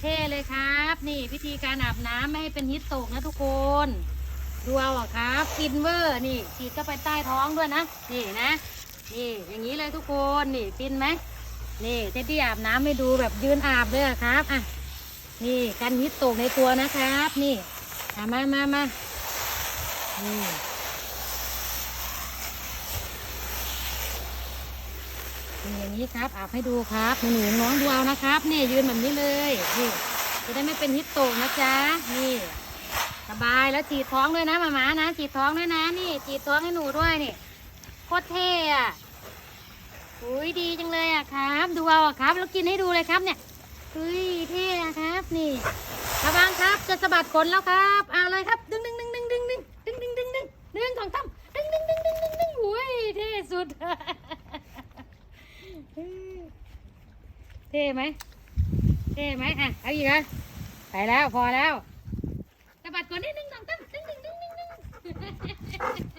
เท่เลยครับ นี่วิธีการอาบน้ำไม่ให้เป็นฮิตโตกนะทุกคนดูเอาอะครับฟินเวอร์นี่ฉีดเข้าไปใต้ท้องด้วยนะนี่นะนี่อย่างนี้เลยทุกคนนี่ฟินไหมนี่เท็ดดี้อาบน้ำให้ดูแบบยืนอาบเลยอะครับอะนี่กันฮิตโตกในตัวนะครับ นี่มามามานี่ นี่อย่างนี้ครับอาบให้ดูครับหนูน้องดูเอานะครับนี่ยืนแบบนี้เลยนี่จะได้ไม่เป็นฮิตโตนะจ๊ะนี่ สบายแล้วฉีดท้องด้วยนะหมามานะฉีดท้องด้วยนะ นี่ฉีดท้องให้หนูด้วยนี่โคตรเท่อะอุ้ยดีจังเลยอะครับ ดูเอาอะครับ แล้วกินให้ดูเลยครับเนี่ยอุ้ยเท่อะครับนี่ระวังครับจะสะบัดขนแล้วครับเอาเลยครับดึงดึงดึงดึงดึงดึงดึงดึงดึงดึงดึงของตั้มดึงดึงดึงดึงดึงดึงอุ้ยเท่สุด เท่ไหมเท่ไหมอะเอาอีกนะไปแล้วพอแล้วสะบัดก่อนนิดนึงสองตั้มดึงนึงนึงดึงดึง